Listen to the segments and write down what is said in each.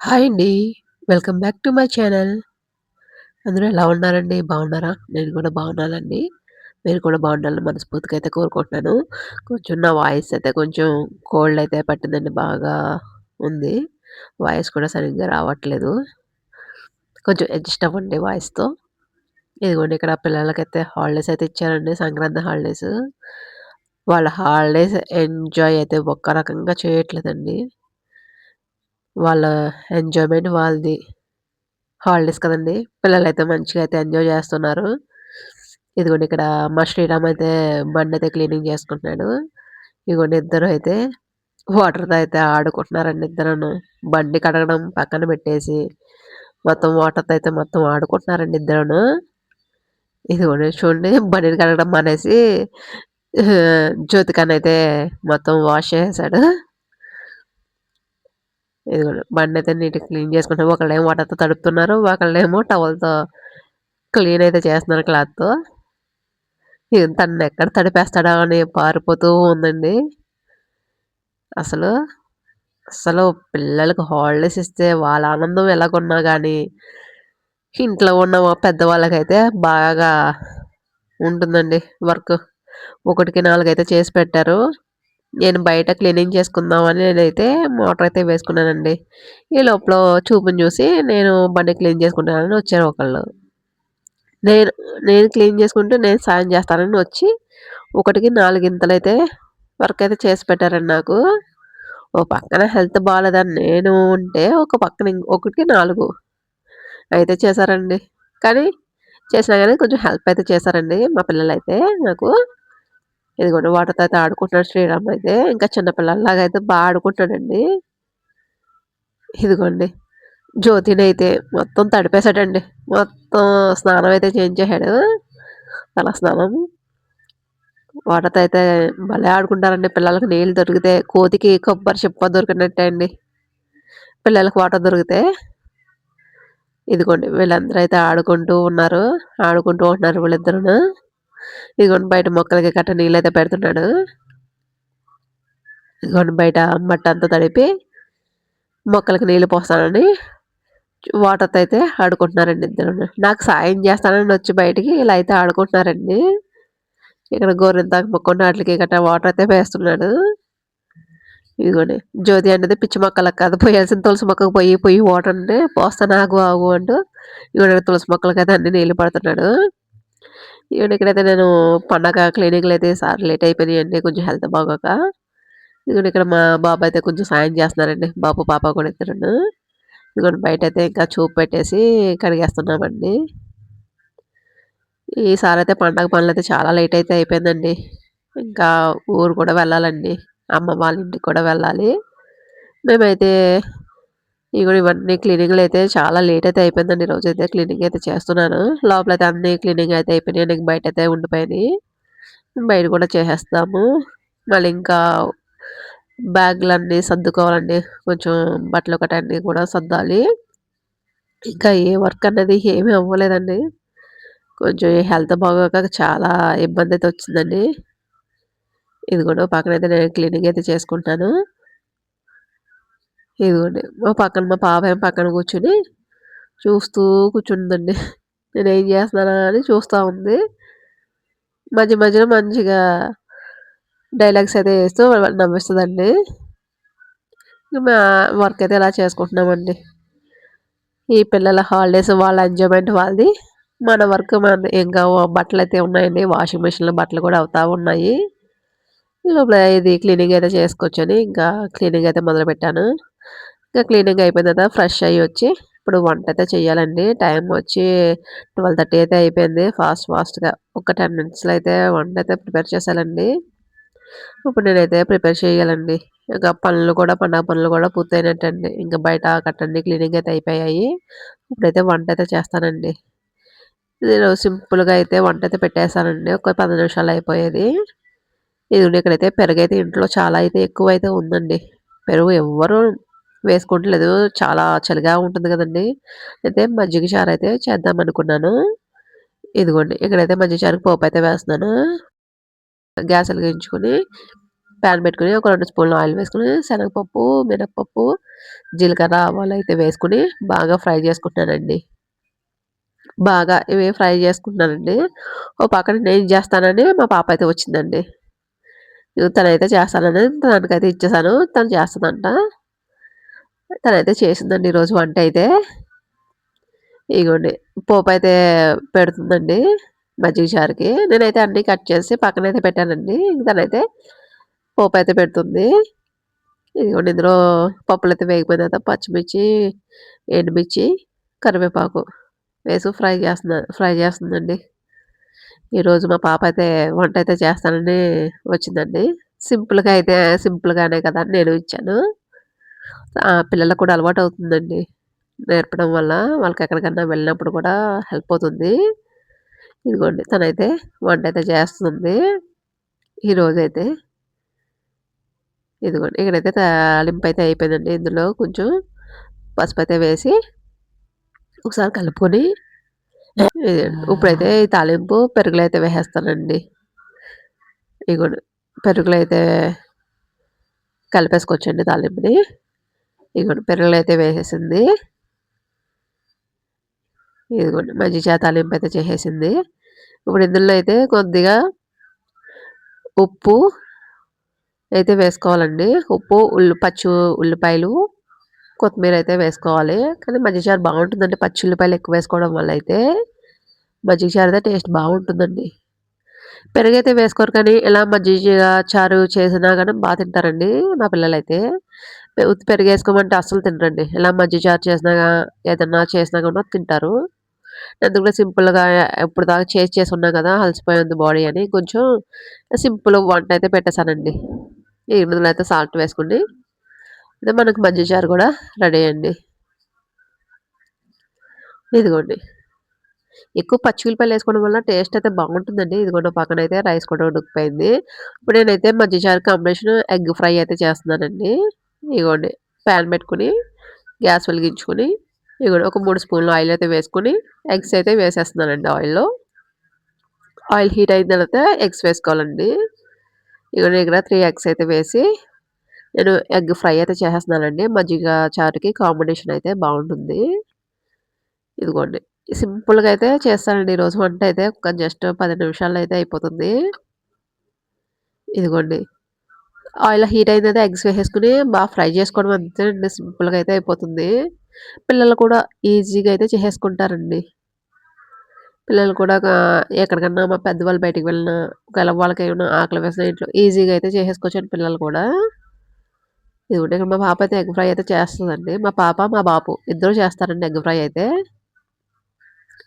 Hi అండి. Welcome back to my channel. అందరూ ఎలా ఉన్నారండి? బాగున్నారా? నేను కూడా బాగున్నానండి. మీరు కూడా బాగుండాలని మనస్ఫూర్తిగా అయితే కోరుకుంటున్నాను. కొంచెం నా వాయిస్ అయితే కొంచెం కోల్డ్ అయితే పట్టిందండి. బాగా ఉంది. వాయిస్ కూడా సరిగ్గా రావట్లేదు. కొంచెం అడ్జస్ట్ అవ్వండి వాయిస్‌తో. ఇదిగోండి ఇక్కడ పిల్లలకైతే హాలిడేస్ అయితే ఇచ్చారండి. సంక్రాంతి హాలిడేస్. వాళ్ళ హాలిడేస్ ఎంజాయ్ అయితే ఒక్క రకంగా చేయట్లేదండి. వాళ్ళ ఎంజాయ్‌మెంట్ వాళ్ళది. హాలిడేస్ కదండి పిల్లలు అయితే మంచిగా అయితే ఎంజాయ్ చేస్తున్నారు. ఇదిగోండి ఇక్కడ మా శ్రీరామ్ అయితే బండి అయితే క్లీనింగ్ చేసుకుంటున్నాడు. ఇదిగోండి ఇద్దరు అయితే వాటర్‌తో అయితే ఆడుకుంటున్నారండి ఇద్దరును. బండి కడగడం పక్కన పెట్టేసి, మొత్తం వాటర్‌తో అయితే మొత్తం ఆడుకుంటున్నారండి ఇద్దరును. ఇదిగోండి చూడండి బండిని కడగడం అనేసి జ్యోతికాన్ జ్యోతికనైతే మొత్తం వాష్ చేసేసాడు. ఇదిగోండి అయితే నీట్‌గా క్లీన్ చేసుకుంటాం ఒకళ్ళేమో వాటర్‌తో తడుపుతున్నారు. ఒకళ్ళేమో టవల్‌తో క్లీన్ అయితే చేస్తున్నారు క్లాత్‌తో. తను ఎక్కడ తడిపేస్తాడా అని పారిపోతూ ఉందండి. అసలు, అసలు పిల్లలకు హాలిడేస్ ఇస్తే వాళ్ళ ఆనందం ఎలాగున్నా కానీ ఇంట్లో ఉన్న పెద్దవాళ్ళకైతే బాగా ఉంటుందండి వర్క్. ఒకటికి నాలుగైతే చేసి పెట్టారు. నేను బయట క్లీనింగ్ చేసుకుందామని నేనైతే మోటర్ అయితే వేసుకున్నానండి. ఈ లోపల చూపుని చూసి నేను బండి క్లీన్ చేసుకుంటానని వచ్చారు ఒకళ్ళు. నేను నేను క్లీన్ చేసుకుంటూ నేను సాయం చేస్తానని వచ్చి, ఒకటికి నాలుగింతలైతే వర్క్ అయితే చేసి పెట్టారండి నాకు. ఓ పక్కన హెల్త్ బాగాలేదని నేను ఉంటే, ఒక పక్కన ఒకటికి నాలుగు అయితే చేశారండి. కానీ చేసినా కానీ కొంచెం హెల్ప్ అయితే చేశారండి మా పిల్లలైతే నాకు. ఇదిగోండి వాటర్‌తో అయితే ఆడుకుంటున్నాడు శ్రీరామ్ అయితే. ఇంకా చిన్నపిల్లల్లాగా అయితే బాగా ఆడుకుంటున్నాడండి. ఇదిగోండి జ్యోతిని అయితే మొత్తం తడిపేసాడండి. మొత్తం స్నానం అయితే చేయించేశాడు తల స్నానం. వాటర్‌తో అయితే భలే ఆడుకుంటారండి పిల్లలకి నీళ్ళు దొరికితే. కోతికి కొబ్బరి చిప్ప దొరికినట్టే అండి. పిల్లలకి వాటర్ దొరికితే. ఇదిగోండి వీళ్ళందరూ అయితే ఆడుకుంటూ ఉన్నారు. ఆడుకుంటూ ఉంటున్నారు వీళ్ళిద్దరును. ఇదిగోండి బయట మొక్కలకి గట్రా నీళ్ళైతే పెడుతున్నాడు. ఇదిగోండి బయట మట్టంతా తడిపి మొక్కలకి నీళ్ళు పోస్తానని వాటర్‌తో అయితే ఆడుకుంటున్నారండి ఇద్దరు నాకు సాయం చేస్తానని వచ్చి బయటికి ఇలా అయితే ఆడుకుంటున్నారండి. ఇక్కడ గోరింటాకు మొక్కను వాటికి గట్రా వాటర్ అయితే వేస్తున్నాడు. ఇదిగోండి జ్యోతి అనేది పిచ్చి మొక్కలకు కాదు పోయాల్సిన తులసి మొక్కకు పోయి పోయి వాటర్ అంటే పోస్తాను ఆగు ఆగు అంటూ ఇగోండి తులసి మొక్కలకైతే అన్ని నీళ్ళు పడుతున్నాడు. ఇగోండి ఇక్కడైతే నేను పండగ క్లినిక్లు అయితే సార్ లేట్ అయిపోయినాయండి కొంచెం హెల్త్ బాగోక. ఇదిగోండి ఇక్కడ మా బాబు అయితే కొంచెం సాయం చేస్తున్నారండి. బాబు, పాప కూడా ఇద్దరును. ఇదిగోండి అయితే ఇంకా చూపు పెట్టేసి కడిగేస్తున్నామండి. అయితే పండగ పనులు అయితే చాలా లేట్ అయితే అయిపోయిందండి. ఇంకా ఊరు కూడా వెళ్ళాలండి. అమ్మ వాళ్ళ ఇంటికి కూడా వెళ్ళాలి. మేమైతే ఇగో ఇవన్నీ క్లీనింగ్‌లు అయితే చాలా లేట్ అయితే అయిపోయిందండి. ఈరోజైతే క్లీనింగ్ అయితే చేస్తున్నాను. లోపల అయితే అన్ని క్లీనింగ్ అయితే అయిపోయినాయి నాకు బయట అయితే ఉండిపోయినాయి. బయట కూడా చేసేస్తాము. మళ్ళీ ఇంకా బ్యాగ్లన్నీ సర్దుకోవాలండి. కొంచెం బట్టలు ఒకటి అన్నీ కూడా సర్దాలి. ఇంకా ఏ వర్క్ అనేది ఏమీ అవ్వలేదండి. కొంచెం హెల్త్ బాగోక చాలా ఇబ్బంది అయితే వచ్చిందండి. ఇది కూడా పక్కనైతే నేను క్లీనింగ్ అయితే చేసుకుంటాను ఇదిగోండి మా పక్కన మా పాపేమో పక్కన కూర్చొని చూస్తూ కూర్చుందండి. నేనేం చేస్తున్నానా అని చూస్తూ ఉంది. మధ్య మధ్యలో మంచిగా డైలాగ్స్ అయితే వేస్తూ నవ్విస్తుందండి మా వర్క్ అయితే ఇలా చేసుకుంటున్నామండి. ఈ పిల్లల హాలిడేస్ వాళ్ళ ఎంజాయ్‌మెంట్ వాళ్ళది. మన వర్క్ మన ఇంకా బట్టలైతే ఉన్నాయండి. వాషింగ్ మిషన్‌లో బట్టలు కూడా అవుతా ఉన్నాయి. లోపల ఇది క్లీనింగ్ అయితే చేసుకొచ్చని ఇంకా క్లీనింగ్ అయితే మొదలుపెట్టాను. ఇంకా క్లీనింగ్ అయిపోయిన తర్వాత ఫ్రెష్ అయ్యి వచ్చి ఇప్పుడు వంట అయితే చేయాలండి. టైం వచ్చి 12:30 అయితే అయిపోయింది. ఫాస్ట్ ఫాస్ట్‌గా ఒక 10 మినిట్స్‌లో అయితే వంట అయితే ప్రిపేర్ చేశానండి ఇప్పుడు నేనైతే ప్రిపేర్ చేయాలండి. ఇంకా పనులు కూడా పండగ పనులు కూడా పూర్తయినట్టండి. ఇంకా బయట కట్టండి క్లీనింగ్ అయితే అయిపోయాయి. ఇప్పుడైతే వంట అయితే చేస్తానండి. నేను సింపుల్‌గా అయితే వంట అయితే పెట్టేసానండి. ఒక పది నిమిషాలు అయిపోయేది. ఇది ఇక్కడైతే అయితే ఇంట్లో చాలా అయితే ఎక్కువ అయితే ఉందండి. పెరుగు ఎవ్వరు వేసుకోవట్లేదు. చాలా చలిగా ఉంటుంది కదండి అయితే మజ్జిగ చారు అయితే చేద్దాం అనుకున్నాను. ఇదిగోండి ఇక్కడైతే మజ్జిగ చారుకి అయితే వేస్తున్నాను. గ్యాస్ వెలిగించుకొని ప్యాన్ పెట్టుకొని ఒక రెండు స్పూన్లు ఆయిల్ వేసుకొని శనగపప్పు, మినపప్పు, జీలకర్ర, ఆవాలు అయితే వేసుకొని బాగా ఫ్రై చేసుకుంటున్నానండి. బాగా ఇవి ఫ్రై చేసుకుంటున్నానండి. ఓ పక్కన నేను చేస్తానని మా పాప అయితే వచ్చిందండి. తనైతే చేస్తానని తనకైతే ఇచ్చేసాను. తను చేస్తదంట. తనైతే చేసిందండి ఈరోజు వంట అయితే. ఇగోండి అయితే పెడుతుందండి మజ్జిగ చారుకి. నేనైతే అన్నీ కట్ చేసి పక్కనైతే పెట్టానండి. తనైతే అయితే పెడుతుంది. ఇదిగోండి ఇందులో పప్పులు అయితే వేగిపోయిన తర్వాత పచ్చిమిర్చి, ఎండుమిర్చి, కరివేపాకు వేసి ఫ్రై చేస్తున్నా ఫ్రై చేస్తుందండి. ఈరోజు మా పాప అయితే వంట అయితే చేస్తానని వచ్చిందండి. సింపుల్‌గా అయితే సింపుల్‌గానే కదా అని నేను ఇచ్చాను. ఆ పిల్లలకు కూడా అలవాటు అవుతుందండి. నేర్పడం వల్ల వాళ్ళకి ఎక్కడికన్నా వెళ్ళినప్పుడు కూడా హెల్ప్ అవుతుంది. ఇదిగోండి తనైతే అయితే చేస్తుంది. ఈరోజైతే. ఇదిగోండి ఇక్కడైతే తాలింపు అయితే అయిపోయిందండి. ఇందులో కొంచెం పసుపు అయితే వేసి ఒకసారి కలుపుకొని ఇప్పుడైతే ఈ తాలింపు పెరుగులు అయితే వేసేస్తానండి. ఇదిగోండి పెరుగులు అయితే కలిపేసుకోవచ్చండి తాలింపుని. ఇదిగోండి పెరుగులో అయితే వేసేసింది. ఇదిగోండి మంచి చేతాలింపు తాలింపు అయితే చేసేసింది. ఇప్పుడు ఇందులో అయితే కొద్దిగా ఉప్పు అయితే వేసుకోవాలండి. ఉప్పు, ఉల్లి పచ్చి ఉల్లిపాయలు, కొత్తిమీర అయితే వేసుకోవాలి. కానీ మజ్జిగ చారు బాగుంటుందండి. పచ్చి ఉల్లిపాయలు ఎక్కువ వేసుకోవడం వల్ల అయితే మజ్జిగ చారు అయితే టేస్ట్ బాగుంటుందండి. పెరుగైతే వేసుకోరు కానీ ఇలా మజ్జిగ చారు చేసినా కానీ బాగా తింటారండి మా పిల్లలైతే. ఉత్తి పెరిగేసుకోమంటే అస్సలు తినరండి. ఇలా మజ్జిగ చారు చేసినా ఏదన్నా చేసినా కూడా తింటారు. నేను కూడా సింపుల్‌గా ఇప్పటిదాకా చేసి చేసి ఉన్నాం కదా! అలసిపోయింది బాడీ అని కొంచెం సింపుల్ వంట అయితే పెట్టేసానండి. ఇందులో అయితే సాల్ట్ వేసుకోండి. అయితే మనకు మజ్జిగ చారు కూడా రెడీ అండి. ఇదిగోండి. ఎక్కువ పచ్చి ఉల్లిపాయలు వేసుకోవడం వల్ల టేస్ట్ అయితే బాగుంటుందండి. ఇదిగోండి అయితే రైస్ కూడా ఉడికిపోయింది. ఇప్పుడు నేనైతే మజ్జిచారు కాంబినేషన్ ఎగ్ ఫ్రై అయితే చేస్తున్నానండి. ఇగోండి ప్యాన్ పెట్టుకొని గ్యాస్ వెలిగించుకుని ఇగోండి ఒక మూడు స్పూన్లు ఆయిల్ అయితే వేసుకుని ఎగ్స్ అయితే వేసేస్తున్నానండి ఆయిల్‌లో. ఆయిల్ హీట్ అయిన తర్వాత ఎగ్స్ వేసుకోవాలండి. ఇగోండి ఇక్కడ త్రీ ఎగ్స్ అయితే వేసి నేను ఎగ్ ఫ్రై అయితే చేసేస్తున్నానండి. మజ్జిగ చారుకి కాంబినేషన్ అయితే బాగుంటుంది. ఇదిగోండి. సింపుల్‌గా అయితే చేస్తానండి ఈరోజు వంట అయితే ఒక జస్ట్ పది నిమిషాల్లో అయితే అయిపోతుంది. ఇదిగోండి. ఆయిల్ హీట్ అయింది అయితే ఎగ్స్ వేసేసుకుని బాగా ఫ్రై చేసుకోవడం అంతేనండి. సింపుల్‌గా అయితే అయిపోతుంది. పిల్లలు కూడా ఈజీగా అయితే చేసేసుకుంటారండి. పిల్లలు కూడా ఎక్కడికన్నా మా పెద్దవాళ్ళు బయటికి వెళ్ళినా ఒకవేళ వాళ్ళకేమైనా ఆకలి వేసిన ఇంట్లో ఈజీగా అయితే చేసేసుకోవచ్చండి పిల్లలు కూడా. ఇదిగోండి ఉంటే మా పాప అయితే ఎగ్ ఫ్రై అయితే చేస్తుందండి మా పాప, మా బాపు ఇద్దరు చేస్తారండి ఎగ్ ఫ్రై అయితే.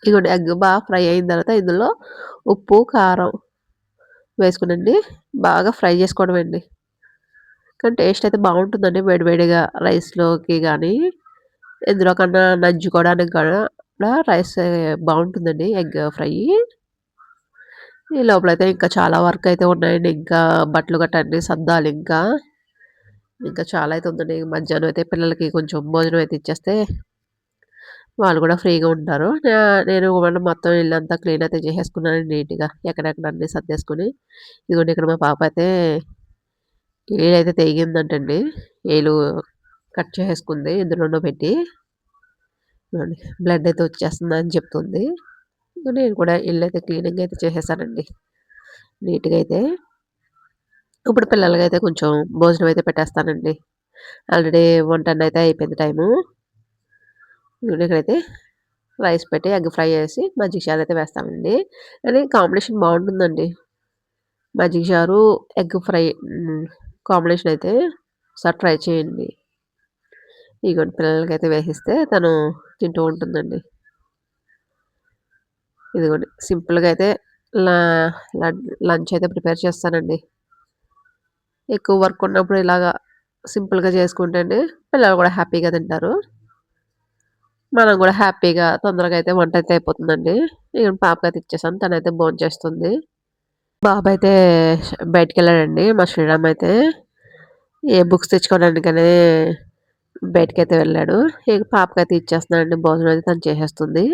ఇదిగోండి ఎగ్ బాగా ఫ్రై అయిన తర్వాత ఇందులో ఉప్పు, కారం వేసుకునండి బాగా ఫ్రై చేసుకోవడం అండి. కానీ టేస్ట్ అయితే బాగుంటుందండి వేడివేడిగా రైస్‌లోకి కానీ ఎందులో కన్నా నంచుకోవడానికి కూడా రైస్ బాగుంటుందండి ఎగ్ ఫ్రై. ఈ లోపలైతే ఇంకా చాలా వర్క్ అయితే ఉన్నాయండి. ఇంకా బట్టలు గట్టా అన్నీ సర్దాలి ఇంకా. ఇంకా చాలా అయితే ఉందండి. మధ్యాహ్నం అయితే పిల్లలకి కొంచెం భోజనం అయితే ఇచ్చేస్తే వాళ్ళు కూడా ఫ్రీగా ఉంటారు. నేను మొత్తం మొత్తం ఇల్లంతా క్లీన్ అయితే చేసేసుకున్నాను నీట్‌గా. ఎక్కడెక్కడ అన్నీ సర్దేసుకొని ఇదిగోండి ఇక్కడ మా పాప అయితే ఏలైతే తెగిందంటండి. ఏలు కట్ చేసేసుకుంది ఎందులోనో పెట్టి. బ్లడ్ అయితే వచ్చేస్తుందని చెప్తుంది. నేను కూడా ఇల్లు అయితే క్లీనింగ్ అయితే చేసేసానండి. నీట్‌గా అయితే. ఇప్పుడు పిల్లలకైతే కొంచెం భోజనం అయితే పెట్టేస్తానండి. ఆల్రెడీ 1:10 అయితే అయిపోయింది టైము. ఇక్కడైతే రైస్ పెట్టి ఎగ్ ఫ్రై చేసి మజ్జిగ చారు అయితే వేస్తామండి. కానీ కాంబినేషన్ బాగుంటుందండి. మజ్జిగ చారు, ఎగ్ ఫ్రై కాంబినేషన్ అయితే ఒకసారి ట్రై చేయండి. ఇగోండి పిల్లలకైతే వేసిస్తే తను తింటూ ఉంటుందండి. ఇదిగోండి సింపుల్‌గా అయితే లా లంచ్ అయితే ప్రిపేర్ చేస్తానండి. ఎక్కువ వర్క్ ఉన్నప్పుడు ఇలాగా సింపుల్‌గా చేసుకుంటే అండి పిల్లలు కూడా హ్యాపీగా తింటారు. మనం కూడా హ్యాపీగా తొందరగా అయితే వంట అయితే అయిపోతుందండి. ఇగ పాపకైతే ఇచ్చేసాను. తనైతే బాబు అయితే బయటికి వెళ్ళాడండి మా శ్రీరామ్ అయితే. ఏ బుక్స్ తెచ్చుకోవడానికని బయటికైతే వెళ్ళాడు. ఇక పాపకైతే ఇచ్చేస్తున్నానండి. భోజనం అయితే తను చేసేస్తుంది.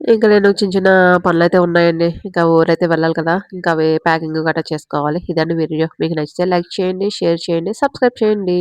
ఇంకా నేను చిన్న చిన్న పనులైతే ఉన్నాయండి. ఇంకా ఊరైతే వెళ్ళాలి కదా! ఇంకా అవి ప్యాకింగ్ గట్రా చేసుకోవాలి. ఇదండి వీడియో. మీకు నచ్చితే లైక్ చేయండి, షేర్ చేయండి, సబ్స్క్రైబ్ చేయండి.